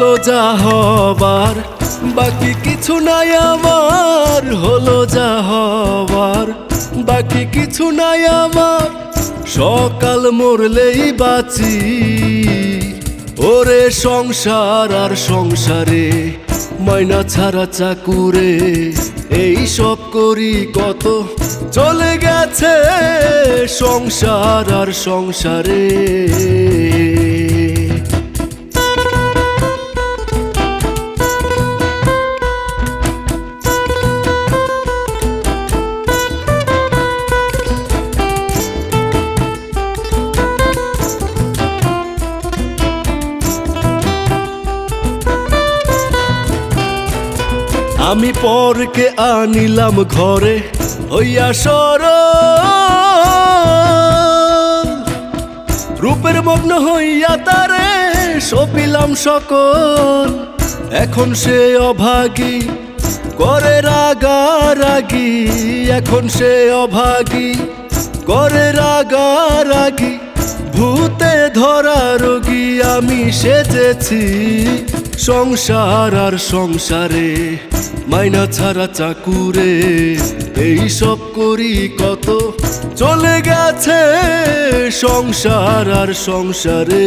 যা হবার বাকি কিছু নাই আমার। হলো যা হবার বাকি কিছু নাই আমার। সকাল মরলেই বাঁচি। ওরে সংসার আর সংসারে, ময়না ছাড়া চাকুরে, এই সব করি কত? চলে গেছে সংসার আর সংসারে। আমি পরকে আনিলাম ঘরে, হইয়া সর রূপের মগ্ন হইয়া তারে সপিলাম সকল। এখন সে অভাগী, করে রাগা রাগারাগি। এখন সে অভাগী, করে রাগা রাগারাগি। ভূতে ধরা রোগী আমি সেজেছি। সংসার আর সংসারে, মাইনা ছাড়া চাকুরে। এই সব করি কত? চলে গেছে সংসার আর সংসারে।